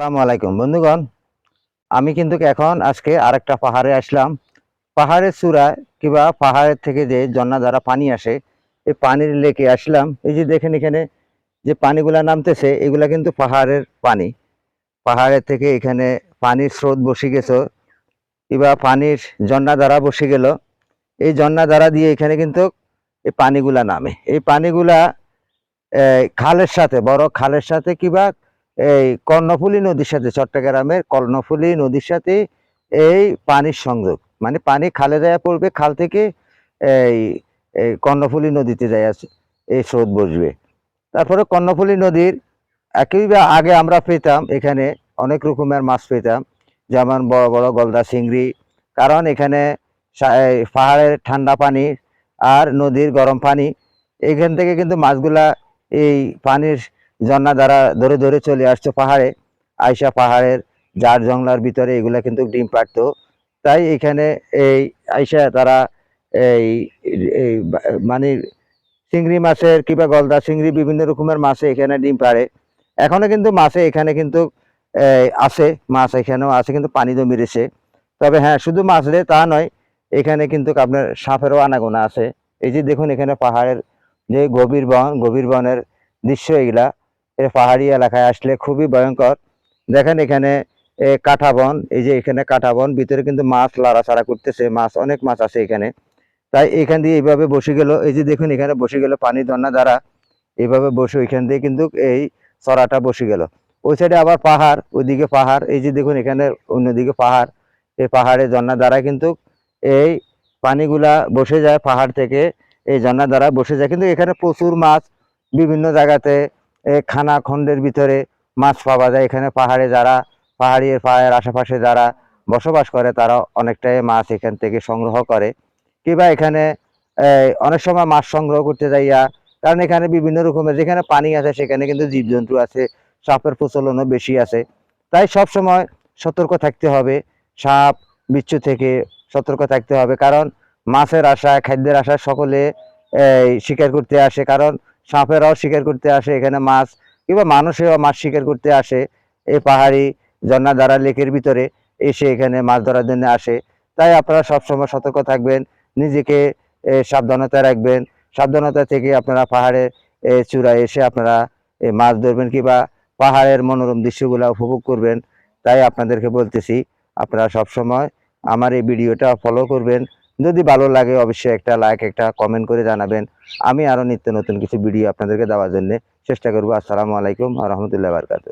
আসসালামু আলাইকুম। বন্ধুগণ, আমি কিন্তু এখন আজকে আরেকটা পাহাড়ে আসলাম। পাহাড়ের চূড়ায় কিংবা পাহাড়ের থেকে যে ঝর্ণা দ্বারা পানি আসে, এই পানির লেকে আসলাম। এই যে দেখেন এখানে যে পানিগুলা নামতেছে, এগুলা কিন্তু পাহাড়ের পানি। পাহাড়ের থেকে এখানে পানির স্রোত বসে গেছে, কিংবা পানির ঝর্ণা দ্বারা বসে গেল। এই ঝর্ণা দ্বারা দিয়ে এখানে কিন্তু এই পানিগুলা নামে। এই পানিগুলা খালের সাথে, বড় খালের সাথে কিংবা এই কর্ণফুলী নদীর সাথে, চট্টগ্রামের কর্ণফুলী নদীর সাথে এই পানির সংযোগ। মানে পানি খালে যায় পড়বে, খাল থেকে এই এই কর্ণফুলী নদীতে যায় এই স্রোত বসবে। তারপরে কর্ণফুলী নদীর একইভাবে আগে আমরা পেতাম, এখানে অনেক রকমের মাছ পেতাম, যেমন বড় বড় গলদা চিংড়ি, কারণ এখানে পাহাড়ের ঠান্ডা পানি আর নদীর গরম পানি, এখান থেকে কিন্তু মাছগুলা এই পানির ঝর্ণা দ্বারা ধরে ধরে চলে আসছে পাহাড়ে, আইসা পাহাড়ের জার জংলার ভিতরে, এগুলা কিন্তু ডিম পাড়তো। তাই এখানে এই আইসা তারা এই মানে চিংড়ি মাছের কিংবা গলদা চিংড়ি বিভিন্ন রকমের মাছে এখানে ডিম পাড়ে। এখনও কিন্তু মাছে এখানে কিন্তু আছে, মাছ এখানেও আছে, কিন্তু পানি জমি রয়েছে। তবে হ্যাঁ শুধু মাছ রে তা নয়, এখানে কিন্তু আপনার সাপেরও আনাগোনা আছে। এই যে দেখুন এখানে পাহাড়ের যে গভীর বন, গভীর বনের দৃশ্য এগুলা। এ পাহাড়ি এলাকায় আসলে খুবই ভয়ঙ্কর। দেখেন এখানে এ, কাঠা বন এই যে এখানে কাঠা বন ভিতরে কিন্তু মাছ লাড়াচাড়া করতেছে মাছ অনেক মাছ আছে এখানে। তাই এখান দিয়ে এইভাবে বসে গেল এই যে দেখুন এখানে বসে গেল পানি ঝর্ণা দ্বারা। এইভাবে বসে ওইখান দিয়ে কিন্তু এই চড়াটা বসে গেল। ওই সাইডে আবার পাহাড় ওইদিকে পাহাড় এই যে দেখুন এখানে অন্যদিকে পাহাড়। এই পাহাড়ে ঝর্ণা দ্বারা কিন্তু এই পানিগুলা বসে যায় পাহাড় থেকে এই ঝর্ণা দ্বারা বসে যায়। কিন্তু এখানে প্রচুর মাছ বিভিন্ন জায়গাতে খানা খন্ডের ভিতরে মাছ পাওয়া যায়। এখানে পাহাড়ে যারা পাহাড়ি পাহাড়ের আশেপাশে যারা বসবাস করে, তারা অনেকটাই মাছ এখান থেকে সংগ্রহ করে। কিংবা এখানে অনেক সময় মাছ সংগ্রহ করতে যাইয়া, কারণ এখানে বিভিন্ন রকমের, যেখানে পানি আছে, সেখানে কিন্তু জীবজন্তু আছে, সাপের প্রচলনও বেশি আছে। তাই সব সময় সতর্ক থাকতে হবে। সাপ, বিচ্ছু থেকে সতর্ক থাকতে হবে। কারণ মাছের আশায় খাদ্যের আশায় সকলে শিকার করতে আসে। কারণ সাপেরাও শিকার করতে আসে এখানে মাছ কিংবা মানুষেও মাছ শিকার করতে আসে। এই পাহাড়ি ঝর্ণা দ্বারা লেকের ভিতরে এসে এখানে মাছ ধরার জন্য আসে। তাই আপনারা সবসময় সতর্ক থাকবেন নিজেকে সাবধানতা রাখবেন। সাবধানতা থেকে আপনারা পাহাড়ে এ, চূড়ায় এসে আপনারা মাছ ধরবেন কিংবা পাহাড়ের মনোরম দৃশ্যগুলো উপভোগ করবেন। তাই আপনাদেরকে বলতেছি আপনারা সবসময় আমার এই ভিডিওটা ফলো করবেন। যদি ভালো লাগে অবশ্যই একটা লাইক একটা কমেন্ট করে জানাবেন। আমি আরও নিত্য নতুন কিছু ভিডিও আপনাদেরকে দেওয়ার জন্য চেষ্টা করব। আসসালামু আলাইকুম রহমতুল্লাহ বারকাত